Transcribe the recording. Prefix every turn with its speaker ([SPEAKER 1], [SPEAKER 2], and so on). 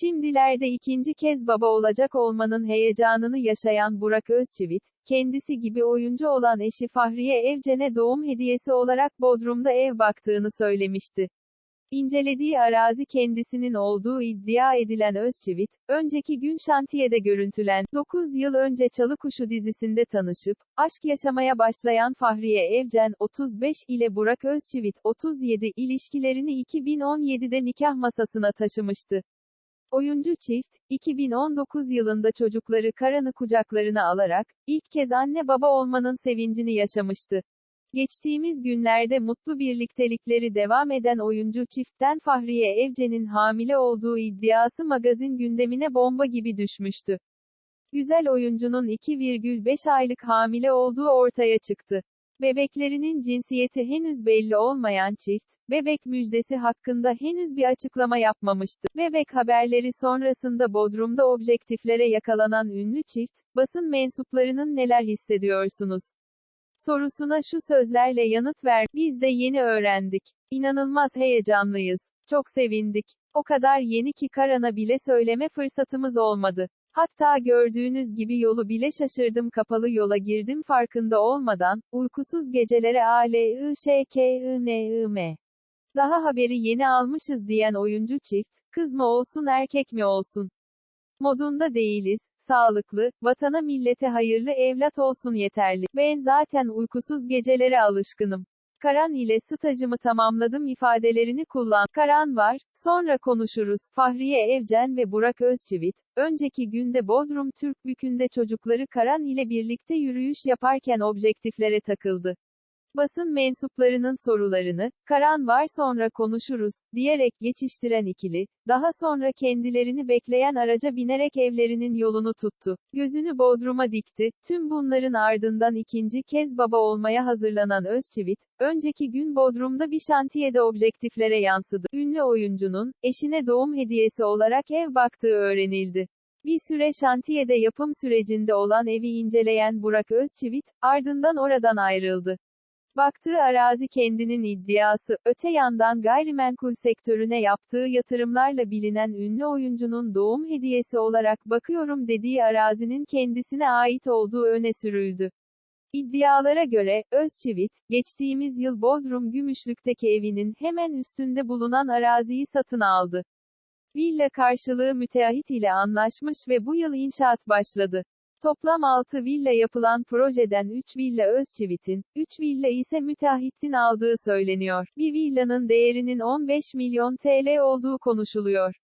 [SPEAKER 1] Şimdilerde ikinci kez baba olacak olmanın heyecanını yaşayan Burak Özçivit, kendisi gibi oyuncu olan eşi Fahriye Evcen'e doğum hediyesi olarak Bodrum'da ev baktığını söylemişti. İncelediği arazi kendisinin olduğu iddia edilen Özçivit, önceki gün şantiyede görüntülen, 9 yıl önce Çalı Kuşu dizisinde tanışıp, aşk yaşamaya başlayan Fahriye Evcen, 35 ile Burak Özçivit, 37, ilişkilerini 2017'de nikah masasına taşımıştı. Oyuncu çift, 2019 yılında çocukları Karan'ı kucaklarına alarak, ilk kez anne baba olmanın sevincini yaşamıştı. Geçtiğimiz günlerde mutlu birliktelikleri devam eden oyuncu çiftten Fahriye Evcen'in hamile olduğu iddiası magazin gündemine bomba gibi düşmüştü. Güzel oyuncunun 2,5 aylık hamile olduğu ortaya çıktı. Bebeklerinin cinsiyeti henüz belli olmayan çift, bebek müjdesi hakkında henüz bir açıklama yapmamıştı. Bebek haberleri sonrasında Bodrum'da objektiflere yakalanan ünlü çift, basın mensuplarının neler hissediyorsunuz? sorusuna şu sözlerle yanıt ver, biz de yeni öğrendik. İnanılmaz heyecanlıyız. Çok sevindik. O kadar yeni ki Karan'a bile söyleme fırsatımız olmadı. Hatta gördüğünüz gibi yolu bile şaşırdım kapalı yola girdim farkında olmadan, uykusuz gecelere a l i ş k i n i m. Daha haberi yeni almışız diyen oyuncu çift, kız mı olsun erkek mi olsun? Modunda değiliz, sağlıklı, vatana millete hayırlı evlat olsun yeterli. Ben zaten uykusuz gecelere alışkınım. Karan ile stajımı tamamladım ifadelerini kullan. Karan var, sonra konuşuruz. Fahriye Evcen ve Burak Özçivit, önceki günde Bodrum Türkbükü'nde çocukları Karan ile birlikte yürüyüş yaparken objektiflere takıldı. Basın mensuplarının sorularını, Karan var sonra konuşuruz, diyerek geçiştiren ikili, daha sonra kendilerini bekleyen araca binerek evlerinin yolunu tuttu. Gözünü Bodrum'a dikti. Tüm bunların ardından ikinci kez baba olmaya hazırlanan Özçivit, önceki gün Bodrum'da bir şantiyede objektiflere yansıdı. Ünlü oyuncunun, eşine doğum hediyesi olarak ev baktığı öğrenildi. Bir süre şantiyede yapım sürecinde olan evi inceleyen Burak Özçivit, ardından oradan ayrıldı. Baktığı arazi kendinin iddiası, öte yandan gayrimenkul sektörüne yaptığı yatırımlarla bilinen ünlü oyuncunun doğum hediyesi olarak bakıyorum dediği arazinin kendisine ait olduğu öne sürüldü. İddialara göre, Özçivit, geçtiğimiz yıl Bodrum Gümüşlük'teki evinin hemen üstünde bulunan araziyi satın aldı. Villa karşılığı müteahhit ile anlaşmış ve bu yıl inşaat başladı. Toplam 6 villa yapılan projeden 3 villa Özçivit'in, 3 villa ise müteahhitin aldığı söyleniyor. Bir villanın değerinin 15 milyon TL olduğu konuşuluyor.